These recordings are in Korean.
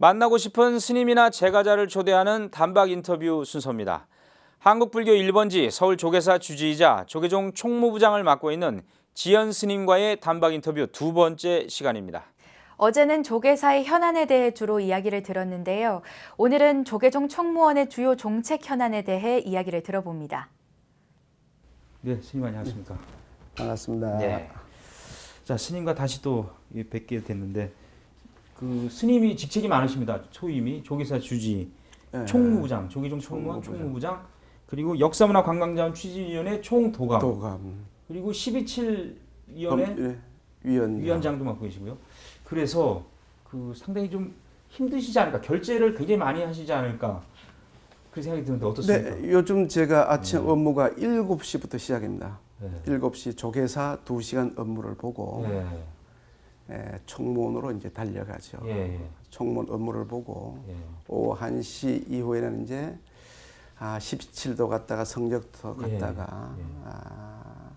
만나고 싶은 스님이나 제가자를 초대하는 단박 인터뷰 순서입니다. 한국불교 1번지 서울 조계사 주지이자 조계종 총무부장을 맡고 있는 지연 스님과의 단박 인터뷰 두 번째 시간입니다. 어제는 조계사의 현안에 대해 주로 이야기를 들었는데요. 오늘은 조계종 총무원의 주요 종책 현안에 대해 이야기를 들어봅니다. 네, 스님 안녕하십니까? 반갑습니다. 네. 자, 스님과 다시 또 뵙게 됐는데 그 스님이 직책이 많으십니다. 초임이 조계사 주지, 네. 총무부장, 조계종 총무원 총무부장. 총무부장, 그리고 역사문화 관광자원 추진위원회 총도감, 도감 그리고 12.7 위원회 예, 위원 위원장도 맡고 계시고요. 그래서 그 상당히 좀 힘드시지 않을까? 결제를 굉장히 많이 하시지 않을까? 그 생각이 드는데 어떻습니까? 네, 요즘 제가 아침 네. 업무가 7시부터 시작입니다. 네. 7시 조계사 2시간 업무를 보고 예, 예, 총무원으로 이제 달려가죠. 예, 예, 총무원 업무를 보고 예. 오후 1시 이후에는 이제 아, 17도 갔다가 성적도 예, 갔다가 예. 아,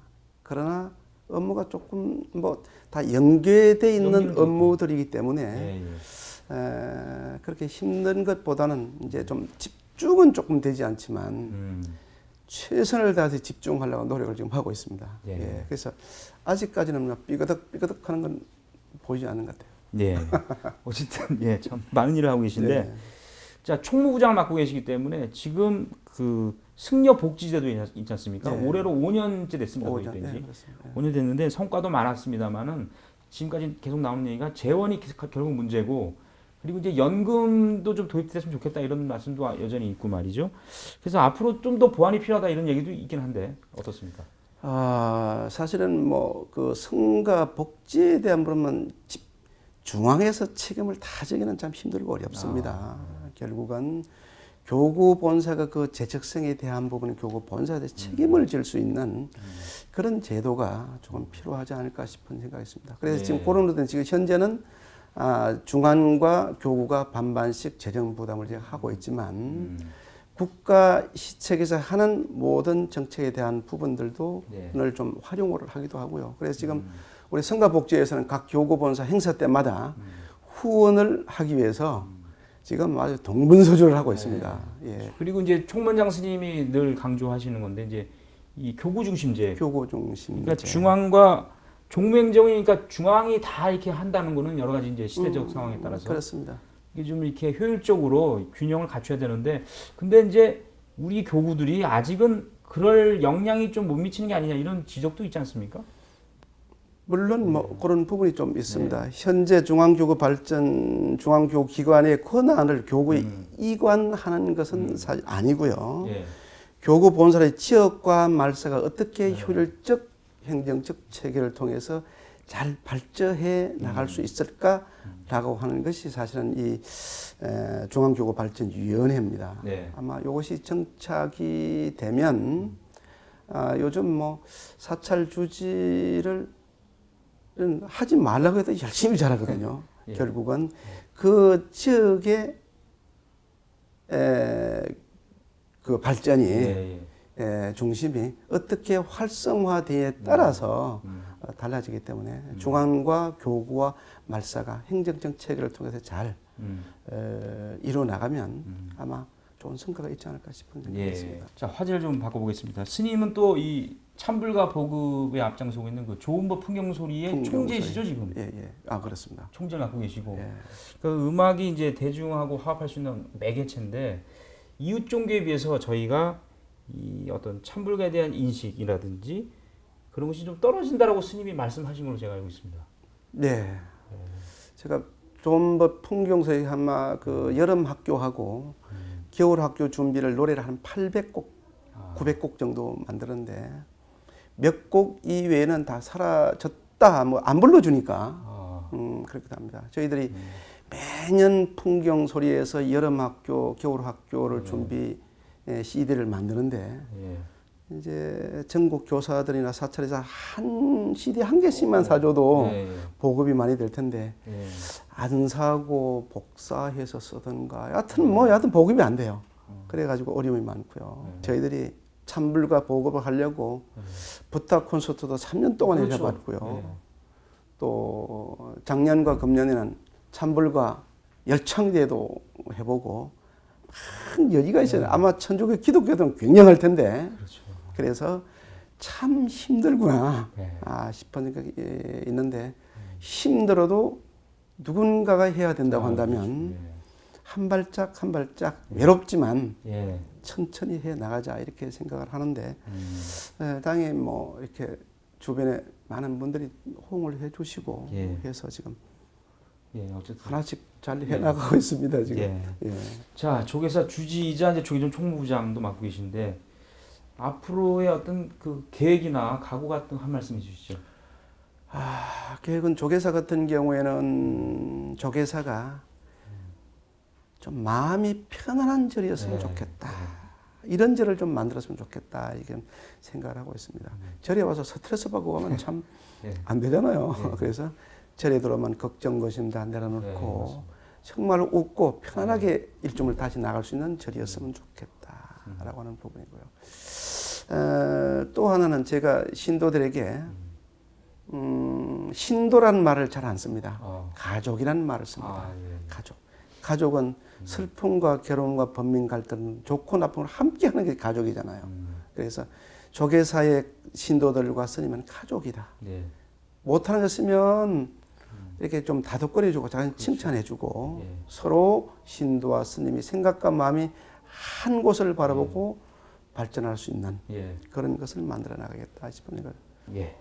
그러나 업무가 조금 뭐 다 연계돼 있는 업무들이기 때문에 예, 예. 에, 그렇게 힘든 것보다는 이제 좀 집중은 조금 되지 않지만 음, 최선을 다해서 집중하려고 노력을 지금 하고 있습니다. 예. 예. 그래서 아직까지는 뭐 삐그덕 삐그덕 하는 건 보이지 않는 것 같아요. 예. 어쨌든 예, 참 많은 일을 하고 계신데 예. 자 총무부장을 맡고 계시기 때문에 지금 그 승려 복지제도 있- 있지 않습니까? 네. 올해로 5년째 됐습니다. 오, 된지. 그렇습니다. 예. 5년 됐는데 성과도 많았습니다만은 지금까지 계속 나오는 얘기가 재원이 결국 문제고 그리고 이제 연금도 좀 도입됐으면 좋겠다 이런 말씀도 여전히 있고 말이죠. 그래서 앞으로 좀 더 보완이 필요하다 이런 얘기도 있긴 한데 어떻습니까? 아, 사실은 뭐 그 성과 복지에 대한 부분은 집 중앙에서 책임을 다 지기는 참 힘들고 어렵습니다. 아. 결국은 교구 본사가 그 재적성에 대한 부분은 교구 본사에 대해 책임을 질 수 있는 그런 제도가 조금 필요하지 않을까 싶은 생각이 있습니다. 그래서 네. 지금 그런 것은 지금 현재는 아, 중앙과 교구가 반반씩 재정 부담을 지금 하고 있지만 음. 국가 시책에서 하는 모든 정책에 대한 부분들도 네. 오늘 좀 활용을 하기도 하고요. 그래서 지금 우리 성가복지에서는 각 교구 본사 행사 때마다 후원을 하기 위해서 지금 아주 동분서주를 하고 있습니다. 예. 그리고 이제 총무장 스님이 늘 강조하시는 건데 이제 이 교구 중심제. 교구 중심. 그러니까 중앙과 종맹정이 그러니까 중앙이 다 이렇게 한다는 거는 여러 가지 이제 시대적 상황에 따라서 그렇습니다. 이게 좀 이렇게 효율적으로 균형을 갖춰야 되는데 근데 이제 우리 교구들이 아직은 그럴 역량이 좀 못 미치는 게 아니냐 이런 지적도 있지 않습니까? 물론 뭐 그런 부분이 좀 있습니다. 현재 중앙교구 발전 중앙교구 기관의 권한을 교구에 이관하는 것은 사실 아니고요. 예. 교구 본사의 지역과 말사가 어떻게 효율적 행정적 체계를 통해서 잘 발전해 나갈 수 있을까라고 하는 것이 사실은 이 에, 중앙교구 발전위원회입니다. 네. 아마 이것이 정착이 되면 아, 요즘 뭐 사찰 주지를 하지 말라고 해도 열심히 잘하거든요. 예. 결국은 그 지역의 에, 그 발전이 예, 예. 에, 중심이 어떻게 활성화되에 따라서 음. 어, 달라지기 때문에 중앙과 교구와 말사가 행정적 체계를 통해서 잘 음. 에, 이루어 나가면 아마 좋은 성과가 있지 않을까 싶은 생각이 예. 있습니다. 자 화제를 좀 바꿔보겠습니다. 스님은 또 이 참불과 보급에 앞장서고 있는 그 좋은 법 풍경 소리의 풍경 총재시죠 지금. 예, 예. 아, 그렇습니다. 총재를 맡고 계시고 예. 그 음악이 이제 대중하고 화합할 수 있는 매개체인데 이웃 종교에 비해서 저희가 이 어떤 참불가에 대한 인식이라든지 그런 것이 좀 떨어진다라고 스님이 말씀하신 걸로 제가 알고 있습니다. 네. 제가 좋은법 풍경서에 아마 그 여름 학교하고 겨울 학교 준비를 노래를 한 800곡, 아. 900곡 정도 만들었는데 몇 곡 이외에는 다 사라졌다, 뭐 안 불러주니까 아, 음, 그렇기도 합니다. 저희들이 매년 풍경 소리에서 여름 학교, 겨울 학교를 준비 에, CD를 만드는데 예. 이제 전국 교사들이나 사찰에서 한 CD 한 개씩만 사줘도 예, 예. 보급이 많이 될 텐데 예. 안 사고 복사해서 쓰던가 여하튼 뭐 여하튼 보급이 안 돼요. 그래가지고 어려움이 많고요. 저희들이 참불과 보급을 하려고 부탁 콘서트도 3년 동안 그렇죠. 해봤고요. 예. 또 작년과 금년에는 참불과 열창대도 해보고 막 여지가 있어요. 아마 천주교 기독교도 굉장할 텐데 그렇죠. 그래서 참 힘들구나 네. 아 싶은 생각이 예, 있는데 힘들어도 누군가가 해야 된다고 아, 한다면 그렇죠. 한 발짝 한 발짝 외롭지만 예. 예. 천천히 해 나가자 이렇게 생각을 하는데 음. 에, 당연히 뭐 이렇게 주변에 많은 분들이 호응을 해주시고 예. 해서 지금 예. 어쨌든 하나씩 잘 해나가고 있습니다 지금. 예. 예. 자, 조계사 주지이자 이제 조계종 총무부장도 맡고 계신데 앞으로의 어떤 그 계획이나 각오 같은 거한 말씀 해 주시죠. 아, 계획은 조계사 같은 경우에는 조계사가 좀 마음이 편안한 절이었으면 네. 좋겠다. 이런 절을 좀 만들었으면 좋겠다. 이게 생각을 하고 있습니다. 절에 와서 스트레스 받고 가면 참안 네. 되잖아요. 네. 그래서 절에 들어오면 걱정 고심 다 네, 내려놓고 맞습니다. 정말 웃고 편안하게 일정을 다시 나갈 수 있는 절이었으면 좋겠다라고 하는 부분이고요. 어, 또 하나는 제가 신도들에게 음, 신도란 말을 잘 안 씁니다. 어. 가족이라는 말을 씁니다. 아, 예. 가족. 가족은 슬픔과 괴로움과 번민 갈등, 좋고 나쁨을 함께 하는 게 가족이잖아요. 음. 그래서 조계사의 신도들과 스님은 가족이다. 네. 못하는 거 쓰면 이렇게 좀 다독거려주고 잘 칭찬해주고 예. 서로 신도와 스님이 생각과 마음이 한 곳을 바라보고 발전할 수 있는 예. 그런 것을 만들어 나가겠다 싶은 생각. 예.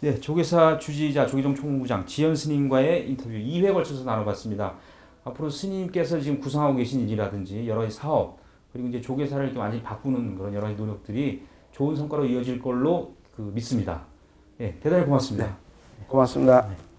네, 조계사 주지이자 조계종 총무부장 지연 스님과의 인터뷰 2회 걸쳐서 나눠봤습니다. 앞으로 스님께서 지금 구상하고 계신 일이라든지 여러 가지 사업 그리고 이제 조계사를 이렇게 완전히 바꾸는 그런 여러 가지 노력들이 좋은 성과로 이어질 걸로 그 믿습니다. 예, 대단히 고맙습니다. 고맙습니다. 네.